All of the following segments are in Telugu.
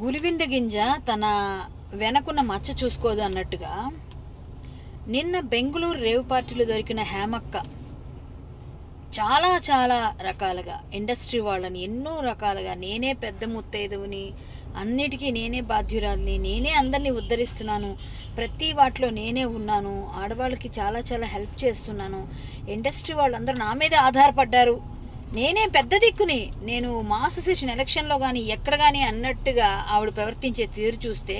గులివింద గింజ తన వెనకున్న మచ్చ చూసుకోదు అన్నట్టుగా నిన్న బెంగళూరు రేవు పార్టీలో దొరికిన హేమక్క చాలా చాలా రకాలుగా ఇండస్ట్రీ వాళ్ళని ఎన్నో రకాలుగా నేనే పెద్ద ముత్తైదువుని అన్నిటికీ నేనే బాధ్యురాలిని నేనే అందరినీ ఉద్ధరిస్తున్నాను ప్రతి వాటిలో నేనే ఉన్నాను ఆడవాళ్ళకి చాలా చాలా హెల్ప్ చేస్తున్నాను ఇండస్ట్రీ వాళ్ళందరూ నా మీదే ఆధారపడ్డారు. నేనే పెద్ద దిక్కుని. నేను మాస్ సెషన్ ఎలక్షన్లో కానీ ఎక్కడ కానీ అన్నట్టుగా ఆవిడ ప్రవర్తించే తీరు చూస్తే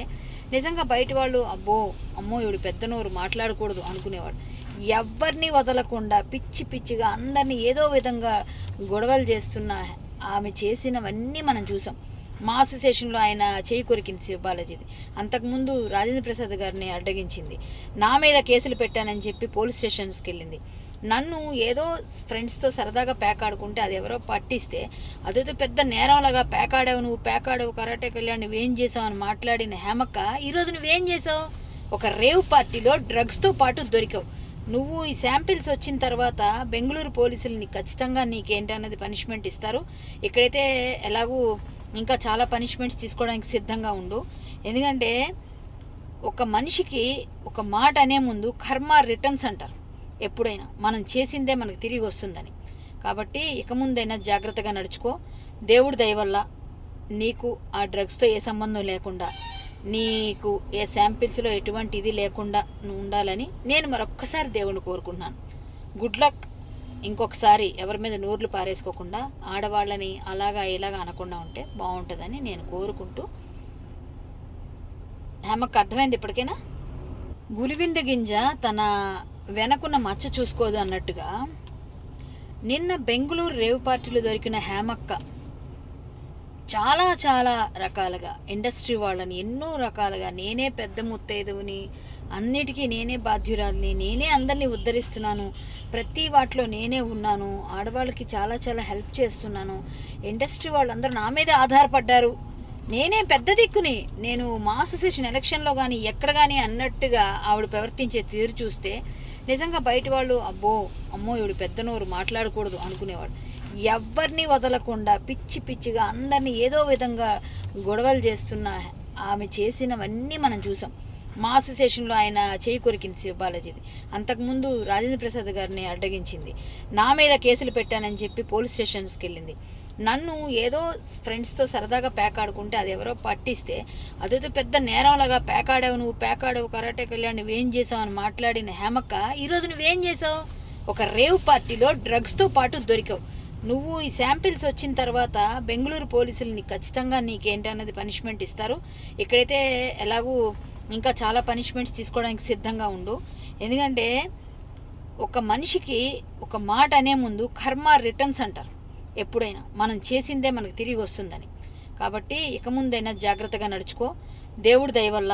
నిజంగా బయట వాళ్ళు అబ్బో అమ్మో ఇవిడు పెద్ద నోరు మాట్లాడకూడదు అనుకునేవాడు ఎవరిని వదలకుండా పిచ్చి పిచ్చిగా అందరినీ ఏదో విధంగా గొడవలు చేస్తున్న ఆమె చేసినవన్నీ మనం చూసాం. మా అసోసియేషన్లో ఆయన చేయి కొరికింది శివబాలాజీది అంతకుముందు రాజేంద్ర ప్రసాద్ గారిని అడ్డగించింది. నా మీద కేసులు పెట్టానని చెప్పి పోలీస్ స్టేషన్స్కి వెళ్ళింది. నన్ను ఏదో ఫ్రెండ్స్తో సరదాగా పేకాడుకుంటే అది ఎవరో పట్టిస్తే అదేదో పెద్ద నేరంలాగా పేకాడావు నువ్వు పేకాడావు కరాటేకి వెళ్ళావు నువ్వేం చేసావు అని మాట్లాడిన హేమక్క ఈరోజు నువ్వేం చేసావు? ఒక రేవ్ పార్టీలో డ్రగ్స్తో పాటు దొరికావు. నువ్వు ఈ శాంపిల్స్ వచ్చిన తర్వాత బెంగళూరు పోలీసులు నీకు ఖచ్చితంగా నీకేంటన్నది పనిష్మెంట్ ఇస్తారు. ఇక్కడైతే ఎలాగూ ఇంకా చాలా పనిష్మెంట్స్ తీసుకోవడానికి సిద్ధంగా ఉండు. ఎందుకంటే ఒక మనిషికి ఒక మాట అనే ముందు కర్మ రిటర్న్స్ అంటారు. ఎప్పుడైనా మనం చేసిందే మనకు తిరిగి వస్తుందని. కాబట్టి ఇక ముందైనా జాగ్రత్తగా నడుచుకో. దేవుడి దయ వల్ల నీకు ఆ డ్రగ్స్తో ఏ సంబంధం లేకుండా నీకు ఏ శాంపిల్స్లో ఎటువంటి ఇది లేకుండా ఉండాలని నేను మరొక్కసారి దేవుణ్ణి కోరుకుంటున్నాను. గుడ్ లక్ ఇంకొకసారి ఎవరి మీద నూర్లు పారేసుకోకుండా ఆడవాళ్ళని అలాగా ఇలాగా అనకుండా ఉంటే బాగుంటుందని నేను కోరుకుంటూ హేమకు అర్థమైంది ఇప్పటికైనా? గులివింద గింజ తన వెనకున్న మచ్చ చూసుకోదు అన్నట్టుగా నిన్న బెంగళూరు రేవు పార్టీలో దొరికిన హేమక్క చాలా చాలా రకాలుగా ఇండస్ట్రీ వాళ్ళని ఎన్నో రకాలుగా నేనే పెద్ద ముత్తైదువుని అన్నిటికీ నేనే బాధ్యురాలిని నేనే అందరినీ ఉద్ధరిస్తున్నాను ప్రతి వాటిలో నేనే ఉన్నాను ఆడవాళ్ళకి చాలా చాలా హెల్ప్ చేస్తున్నాను. ఇండస్ట్రీ వాళ్ళందరూ నా మీదే ఆధారపడ్డారు. నేనే పెద్ద దిక్కుని నేను మా అసోసియేషన్ ఎలక్షన్లో కానీ ఎక్కడ కానీ అన్నట్టుగా ఆవిడ ప్రవర్తించే తీరు చూస్తే నిజంగా బయట వాళ్ళు అబ్బో అమ్మో ఇవిడు పెద్ద నోరు మాట్లాడకూడదు అనుకునేవాడు ఎవరిని వదలకుండా పిచ్చి పిచ్చిగా అందరినీ ఏదో విధంగా గొడవలు చేస్తున్న ఆమె చేసినవన్నీ మనం చూసాం. మా అసోసియేషన్లో ఆయన చేయి కొరికింది శివబాలాజీది అంతకుముందు రాజేంద్ర ప్రసాద్ గారిని అడ్డగించింది. నా మీద కేసులు పెట్టానని చెప్పి పోలీస్ స్టేషన్స్కి వెళ్ళింది. నన్ను ఏదో ఫ్రెండ్స్తో సరదాగా పేకాడుకుంటే అది ఎవరో పట్టిస్తే అదేదో పెద్ద నేరంలాగా పేకాడావు నువ్వు పేకాడావు కరాటేకి వెళ్ళావు నువ్వేం చేసావు అని మాట్లాడిన హేమక్క ఈరోజు నువ్వేం చేసావు? ఒక రేవ్ పార్టీలో డ్రగ్స్తో పాటు దొరికావు. నువ్వు ఈ శాంపిల్స్ వచ్చిన తర్వాత బెంగళూరు పోలీసులు నీకు ఖచ్చితంగా నీకేంటన్నది పనిష్మెంట్ ఇస్తారు. ఇక్కడైతే ఎలాగూ ఇంకా చాలా పనిష్మెంట్స్ తీసుకోవడానికి సిద్ధంగా ఉండు. ఎందుకంటే ఒక మనిషికి ఒక మాట అనే ముందు కర్మ రిటర్న్స్ అంటారు. ఎప్పుడైనా మనం చేసిందే మనకు తిరిగి వస్తుందని. కాబట్టి ఇక ముందైనా జాగ్రత్తగా నడుచుకో. దేవుడి దయ వల్ల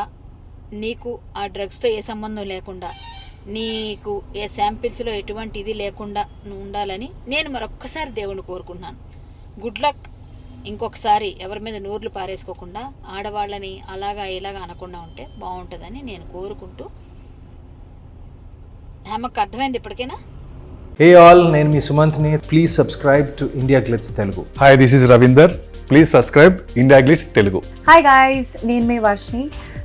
నీకు ఆ డ్రగ్స్తో ఏ సంబంధం లేకుండా నీకు ఏ శాంపిల్స్లో ఎటువంటి ఇది లేకుండా ఉండాలని నేను మరొక్కసారి దేవుని కోరుకుంటున్నాను. గుడ్ లక్ ఇంకొకసారి ఎవరి మీద నోర్లు పారేసుకోకుండా ఆడవాళ్ళని అలాగా ఇలాగా అనకుండా ఉంటే బాగుంటుందని నేను కోరుకుంటూ. హేమకు అర్థమైంది ఇప్పటికైనా? హే ఆల్ నేను మీ సుమంత్ని. Please subscribe to India Glitz Telugu hi this is Ravinder please subscribe India Glitz Telugu hi guys నేను మీ Varshini